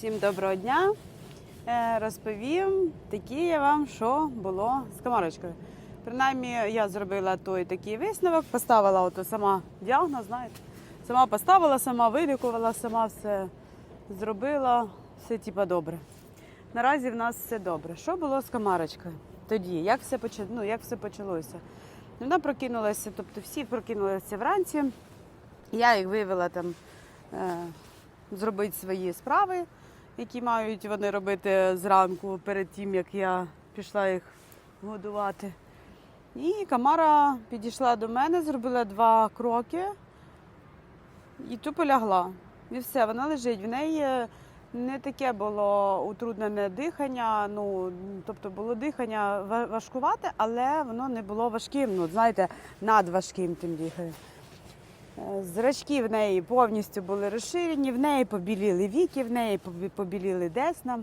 Всім доброго дня. Е, Розповім такі я вам, що було з комарочкою. Принаймні, я зробила той такий висновок, поставила ото сама діагноз, знаєте. Сама поставила, сама вилікувала, сама все зробила, все типа добре. Наразі в нас все добре. Що було з комарочкою тоді? Як все, поч... ну, як все почалося? Вона прокинулася, тобто всі прокинулися вранці. Я їх вивела там е, зробити свої справи, які мають вони робити зранку перед тим, як я пішла їх годувати. І Камара підійшла до мене, зробила два кроки і тупо лягла. І все, вона лежить. В неї не таке було утруднене дихання. Ну, тобто було дихання ва- важкувате, але воно не було важким. Ну, знаєте, надважким тим дихає. Зрачки в неї повністю були розширені, в неї побіліли віки, в неї побіліли десна.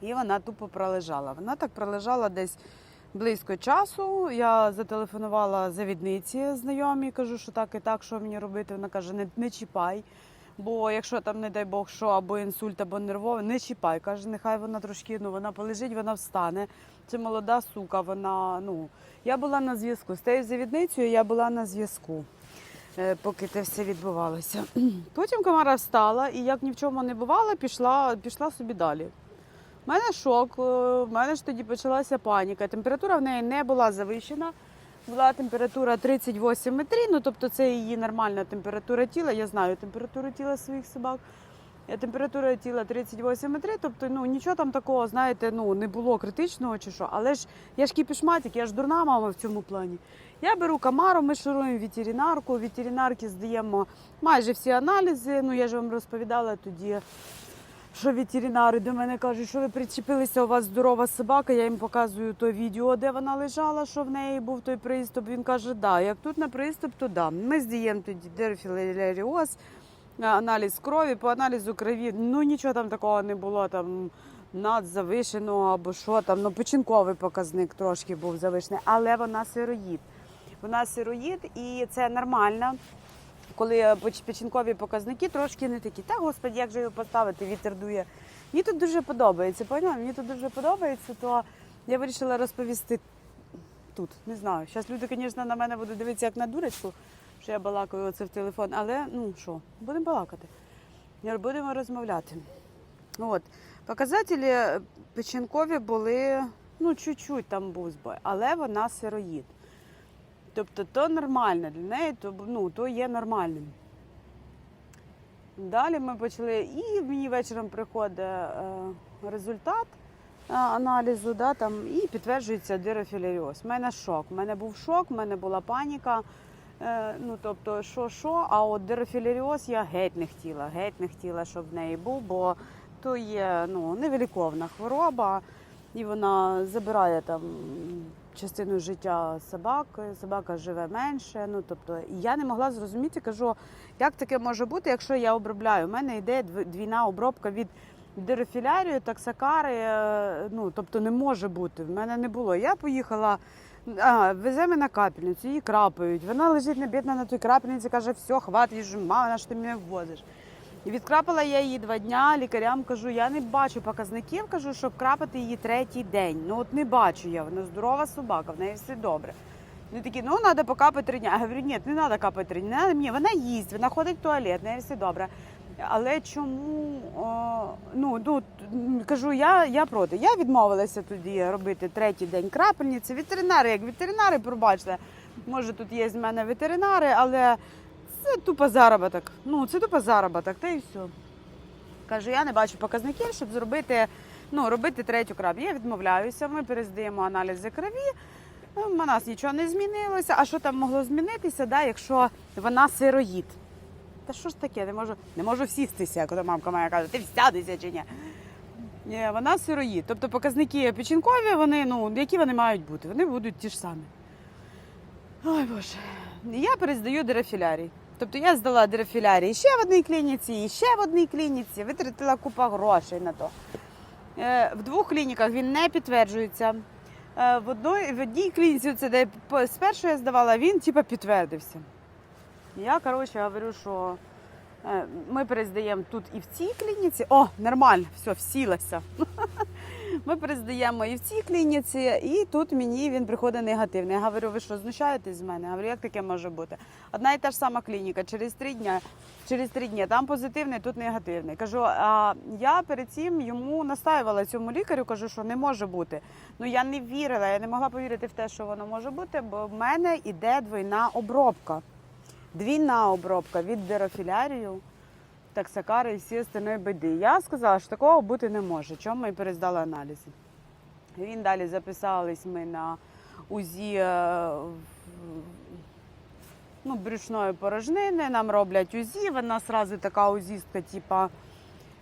І вона тупо пролежала. Вона так пролежала десь близько часу. Я зателефонувала завідниці знайомій, кажу, що так і так, що мені робити. Вона каже, не, не чіпай. Бо якщо там, не дай Бог, що або інсульт, або нервове, не чіпай. Каже, нехай вона трошки, ну вона полежить, вона встане. Це молода сука, вона, ну. Я була на зв'язку. З тією завідницею я була на зв'язку поки це все відбувалося. Потім Камара встала і, як ні в чому не бувало, пішла, пішла собі далі. У мене шок, е, в мене ж тоді почалася паніка. Температура в неї не була завищена. Була температура 38,3, ну тобто це її нормальна температура тіла. Я знаю температуру тіла своїх собак. Е, Температура тіла 38,3, тобто ну нічого там такого, знаєте, ну не було критичного чи що. Але ж я ж кіпішматик, я ж дурна мама в цьому плані. Я беру камару, ми шуруємо ветеринарку. Ветеринарки здаємо майже всі аналізи. Ну я ж вам розповідала тоді, що ветеринари до мене кажуть, що ви причепилися, у вас здорова собака. Я їм показую то відео, де вона лежала, що в неї був той приступ. Він каже, да, як тут на приступ, то да. Ми здаємо тоді дерфілеріоз, аналіз крові, по аналізу крові. Ну нічого там такого не було. Там надзавишеного або що там. Ну, печінковий показник трошки був завишений, але вона сироїд. Вона сироїд і це нормально. Коли печінкові показники трошки не такі. Та господи, як же його поставити, вітер дує. Мені тут дуже подобається, поняла? Мені тут дуже подобається, то я вирішила розповісти тут. Не знаю. Зараз люди, звісно, на мене будуть дивитися як на дурочку, що я балакаю оце в телефон, але ну що, будемо балакати. Будемо розмовляти. От. Показателі печінкові були, ну, чуть-чуть там був але вона сироїд. Тобто то нормально для неї, то, ну, то є нормальним. Далі ми почали, і мені вечором приходить е, результат е, аналізу, да, там, і підтверджується дирофілеріоз. У мене шок. У мене був шок, у мене була паніка. Е, ну, тобто, що, що, а от дирофілеріоз я геть не хотіла, геть не хотіла, щоб в неї був, бо то є ну, невиліковна хвороба, і вона забирає там частину життя собак. Собака живе менше. Ну, тобто, я не могла зрозуміти, кажу, як таке може бути, якщо я обробляю. У мене йде дв- двійна обробка від дирофілярію, таксакари. е, Ну, тобто не може бути. В мене не було. Я поїхала. А, веземо на капельницю, її крапають. Вона лежить на бідна на той крапельниці, каже, все, хватить, мама, на що ти мене ввозиш. І відкрапала я її два дня, лікарям кажу, я не бачу показників, кажу, щоб крапати її третій день. Ну от не бачу я, вона здорова собака, в неї все добре. Вони такі, ну треба покапати три дня. Я говорю, ні, не треба капати три дня, мені. Вона їсть, вона ходить в туалет, в неї все добре. Але чому о, ну, ну кажу, я, я проти. Я відмовилася тоді робити третій день крапельниці. Ветеринари, як ветеринари, пробачте, може тут є з мене ветеринари, але це тупо заробіток. Ну, це тупо заробіток, та і все. Кажу, я не бачу показників, щоб зробити, ну, робити третю крапку. Я відмовляюся, ми перездаємо аналізи крові. Ну, У нас нічого не змінилося. А що там могло змінитися, да, якщо вона сироїд? Та що ж таке? Не можу, не можу сістися, коли мамка моя каже, ти всядися чи ні? Ні, вона сироїд. Тобто показники печінкові, вони, ну, які вони мають бути? Вони будуть ті ж самі. Ой Боже. Я перездаю дирофілярій. Тобто я здала дирофілярій ще в одній клініці, і ще в одній клініці, витратила купа грошей на то. Е, В двох клініках він не підтверджується. Е, В одній, в одній клініці, це де спершу я здавала, він типа підтвердився. Я, коротше, говорю, що Е, Ми перездаємо тут і в цій клініці. О, нормально, все, всілася. Ми перездаємо і в цій клініці, і тут мені він приходить негативний. Я говорю, ви що, знущаєтесь з мене? Я говорю, як таке може бути? Одна і та ж сама клініка, через три дні, через три дні там позитивний, тут негативний. Кажу, а я перед цим йому настаювала цьому лікарю, кажу, що не може бути. Ну я не вірила, я не могла повірити в те, що воно може бути, бо в мене йде двойна обробка. Двійна обробка від дерофілярію, таксакари і всі остальної біди. Я сказала, що такого бути не може. Чому ми перездали аналізи. Він далі записались ми на УЗІ е, ну, брюшної порожнини, нам роблять УЗІ, вона сразу така узістка, типа.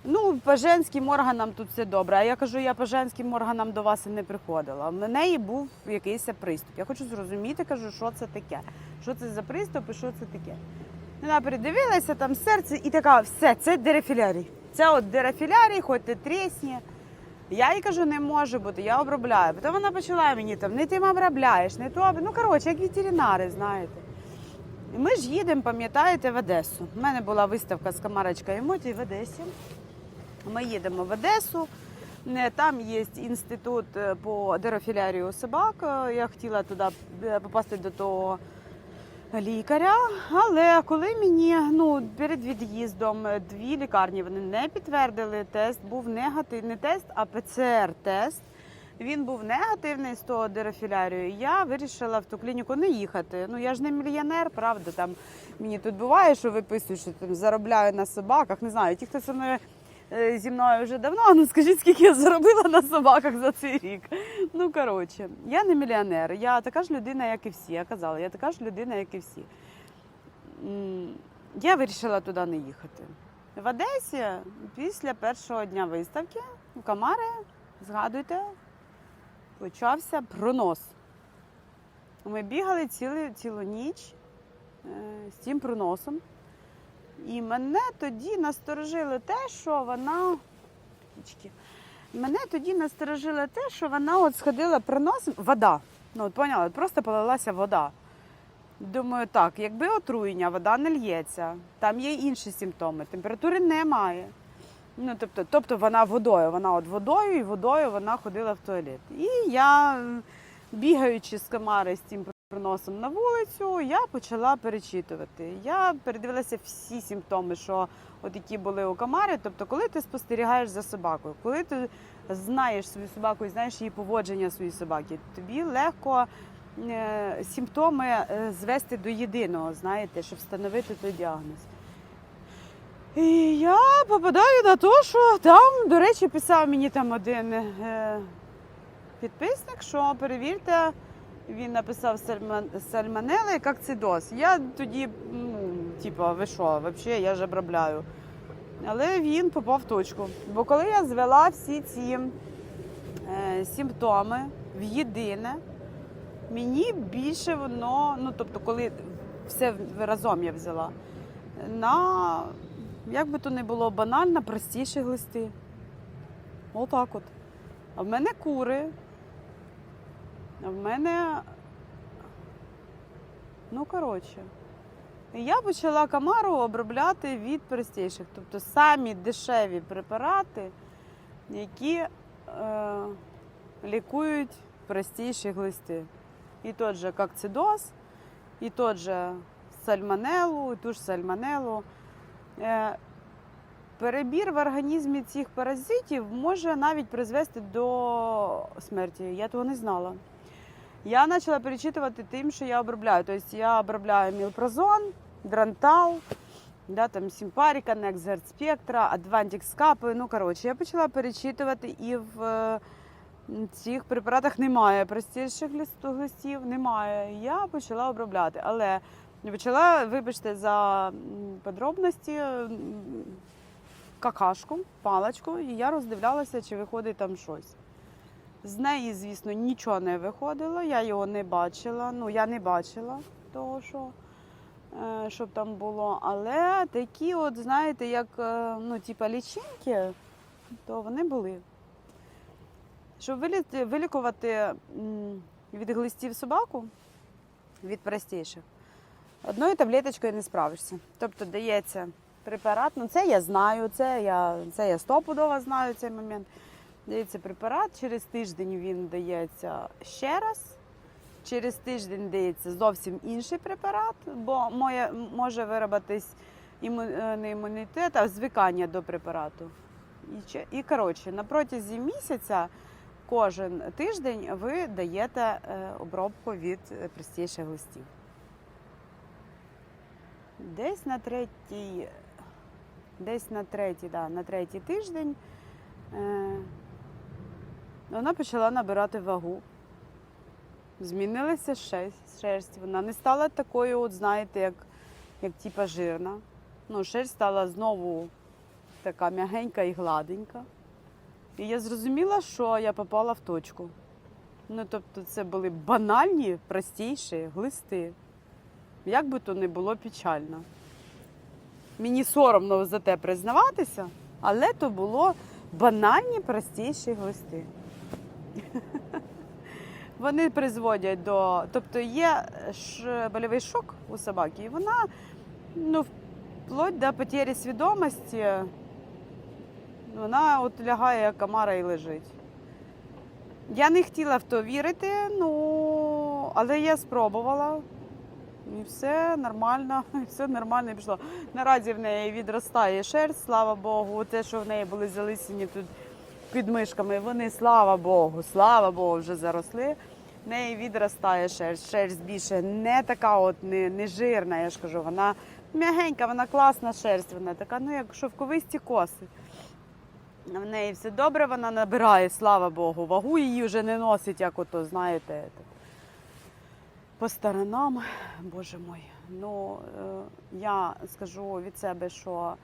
Ну, по женським органам тут все добре. А я кажу, я по женським органам до вас і не приходила. В неї був якийсь приступ. Я хочу зрозуміти, кажу, що це таке. Що це за приступ і що це таке. Вона передивилася, там серце і така, все, це дерефілярій. Це от дерефілярій, хоч ти трісні. Я їй кажу, не може бути, я обробляю. Потім вона почала мені там, не ти обробляєш, не то. Ну, коротше, як ветеринари, знаєте. І ми ж їдемо, пам'ятаєте, в Одесу. У мене була виставка з Камарочка емоцій в Одесі. Ми їдемо в Одесу. Е, Там є інститут е, по дерофілярію собак. Е, Я хотіла туди попасти до того лікаря. Але коли мені ну, перед від'їздом дві лікарні вони не підтвердили, тест був негативний тест, а ПЦР-тест. Він був негативний з того дерофілярію. Я вирішила в ту клініку не їхати. Ну я ж не мільйонер, правда. Там мені тут буває, що виписують, що там заробляю на собаках. Не знаю, ті, хто зі мною зі мною вже давно. Ну скажіть, скільки я заробила на собаках за цей рік. Ну коротше, я не мільйонер. Я така ж людина, як і всі. Я казала, я така ж людина, як і всі. Я вирішила туди не їхати. В Одесі після першого дня виставки у Камари, згадуйте, почався пронос. Ми бігали цілу, цілу ніч е, з цим проносом. І мене тоді насторожило те, що вона. Мене тоді насторожило те, що вона от сходила проносом. Вода. Ну, от поняла, просто полилася вода. Думаю, так, якби отруєння, вода не лється, там є інші симптоми, температури немає. Ну, тобто, тобто вона водою, вона от водою і водою вона ходила в туалет. І я, бігаючи з камари з цим приносом на вулицю, я почала перечитувати. Я передивилася всі симптоми, що от які були у камари. Тобто, коли ти спостерігаєш за собакою, коли ти знаєш свою собаку і знаєш її поводження своєї собаки, тобі легко е, симптоми е, звести до єдиного, знаєте, щоб встановити той діагноз. І я попадаю на те, що там, до речі, писав мені там один е, підписник, що перевірте, він написав сальмонелла і кокцидоз. Я тоді, ну, типу, ви що, взагалі, я ж обробляю. Але він попав в точку. Бо коли я звела всі ці е, симптоми в єдине, мені більше воно, ну тобто, коли все разом я взяла, на, як би то не було банально, простіші глисти. Отак от. А в мене кури. В мене. Ну, коротше. Я почала камару обробляти від простіших. Тобто самі дешеві препарати, які е, лікують простіші глисти. І тот же кокцидоз, і тот же сальмонелу, і ту ж сальмонелу. Е, перебір в організмі цих паразитів може навіть призвести до смерті. Я того не знала. Я почала перечитувати тим, що я обробляю. Тобто я обробляю мілпрозон, дрантал, да, там Сімпаріка, Нексгерт Спектра, Адвантікс Капи. Ну, коротше, я почала перечитувати і в цих препаратах немає простіших лист- глистів, немає. Я почала обробляти, але почала, вибачте, за подробності. Какашку, паличку, і я роздивлялася, чи виходить там щось. З неї, звісно, нічого не виходило, я його не бачила. Ну, я не бачила того, що, е, щоб там було. Але такі, от, знаєте, як е, ну, типа лічинки, то вони були. Щоб вилікувати від глистів собаку, від простіших, одною таблеточкою не справишся. Тобто дається препарат. Ну це я знаю, це я, це я стопудово знаю цей момент. Дається препарат, через тиждень він дається ще раз. Через тиждень дається зовсім інший препарат, бо моє, може виробитись е, не імунітет, а звикання до препарату. І, і коротше, на протязі місяця кожен тиждень ви даєте е, обробку від простіших листів. Десь на третій, десь на третій, да, на третій тиждень е, вона почала набирати вагу. Змінилася шерсть. Вона не стала такою, от, знаєте, як, як типа жирна. Ну, шерсть стала знову така м'ягенька і гладенька. І я зрозуміла, що я попала в точку. Ну, тобто, це були банальні, простіші глисти. Як би то не було печально. Мені соромно за те признаватися, але то було банальні, простіші глисти. Вони призводять до. Тобто є ж больовий шок у собаки, і вона ну, вплоть до потері свідомості, вона от лягає як комара і лежить. Я не хотіла в то вірити, ну, але я спробувала. І все нормально, і все нормально пішло. Наразі в неї відростає шерсть, слава Богу. Те, що в неї були залисені тут під мишками, вони, слава Богу, слава Богу, вже заросли. В неї відростає шерсть. Шерсть більше не така, от не, не жирна, я ж кажу, вона м'ягенька, вона класна шерсть, вона така, ну як шовковисті коси. В неї все добре, вона набирає, слава Богу. Вагу її вже не носить, як ото, знаєте, по сторонам. Боже мой. Ну, е, я скажу від себе, що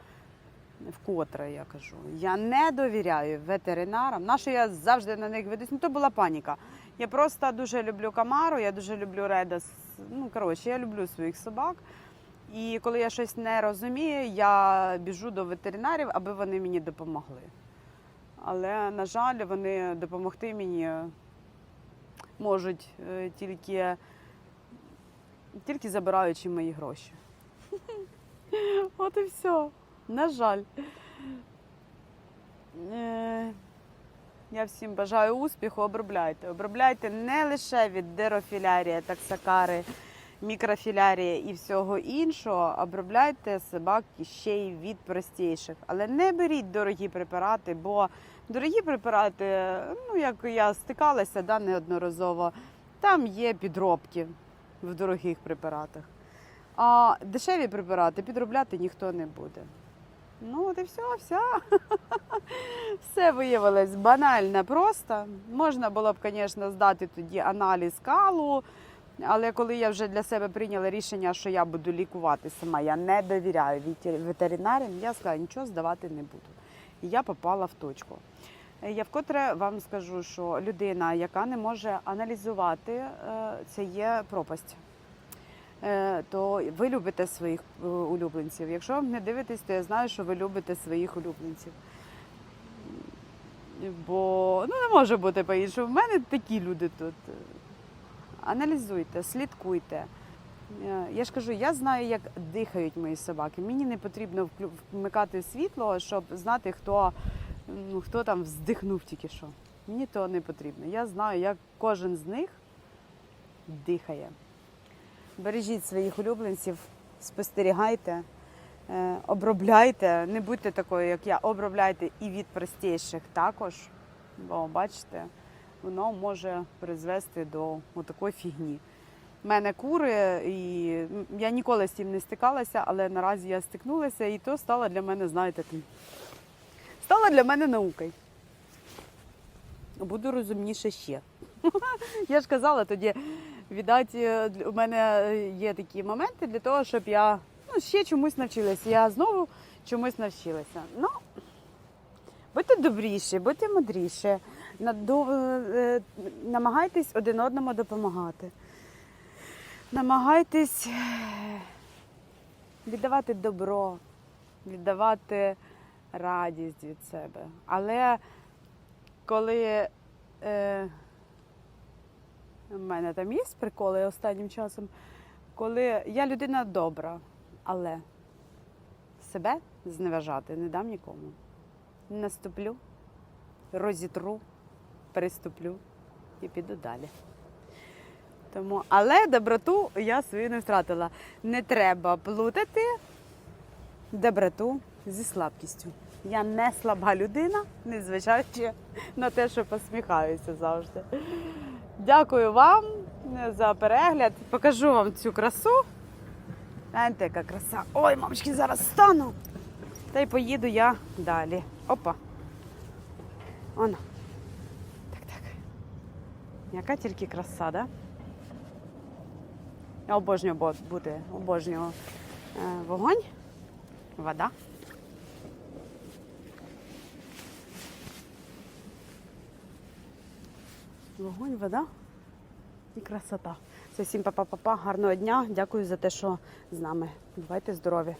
вкотре я кажу, я не довіряю ветеринарам. Нащо я завжди на них ведусь? Ну, то була паніка. Я просто дуже люблю камару, я дуже люблю редас. Ну, коротше, я люблю своїх собак. І коли я щось не розумію, я біжу до ветеринарів, аби вони мені допомогли. Але, на жаль, вони допомогти мені можуть е, тільки, тільки забираючи мої гроші. От і все. На жаль. Е, Я всім бажаю успіху, обробляйте. Обробляйте не лише від дерофілярія, таксакари, мікрофілярія і всього іншого. Обробляйте собак ще й від простіших. Але не беріть дорогі препарати, бо дорогі препарати, ну як я стикалася да, неодноразово, там є підробки в дорогих препаратах. А дешеві препарати підробляти ніхто не буде. Ну, от і все, все. Все виявилось банально просто. Можна було б, звісно, здати тоді аналіз калу, але коли я вже для себе прийняла рішення, що я буду лікувати сама, я не довіряю ветеринарам, я сказала, нічого здавати не буду. І я попала в точку. Я вкотре вам скажу, що людина, яка не може аналізувати, е, це є пропасть. Е, То ви любите своїх е, улюбленців. Якщо не дивитесь, то я знаю, що ви любите своїх улюбленців. Бо ну, не може бути по-іншому. В мене такі люди тут. Аналізуйте, слідкуйте. Е, Я ж кажу, я знаю, як дихають мої собаки. Мені не потрібно вмикати світло, щоб знати, хто, ну, хто там вздихнув тільки що. Мені того не потрібно. Я знаю, як кожен з них дихає. Бережіть своїх улюбленців, спостерігайте, е, обробляйте, не будьте такою, як я, обробляйте і від простіших також, бо бачите, воно може призвести до такої фігні. У мене кури, і я ніколи з цим не стикалася, але наразі я стикнулася, і то стало для мене, знаєте, стало для мене наукою. Буду розумніше ще. Я ж казала тоді, віддать, е, у мене є такі моменти для того, щоб я ну, ще чомусь навчилася. Я знову чомусь навчилася. Ну, будьте добріші, будьте мудріші, е, намагайтесь один одному допомагати. Намагайтесь е, віддавати добро, віддавати радість від себе. Але коли е, у мене там є приколи останнім часом, коли я людина добра, але себе зневажати, не дам нікому. Наступлю, розітру, переступлю і піду далі. Тому, але доброту я свою не втратила. Не треба плутати доброту зі слабкістю. Я не слаба людина, незважаючи на те, що посміхаюся завжди. Дякую вам за перегляд. Покажу вам цю красу. Гляньте, яка краса. Ой, мамочки, зараз стану. Та й поїду я далі. Опа. Оно. Так, так. Яка тільки краса, да? Я обожнюю бо- бути, обожнюю е, вогонь, вода. Вогонь, вода і красота. Це всім па-па-па-па, гарного дня. Дякую за те, що з нами. Бувайте здорові!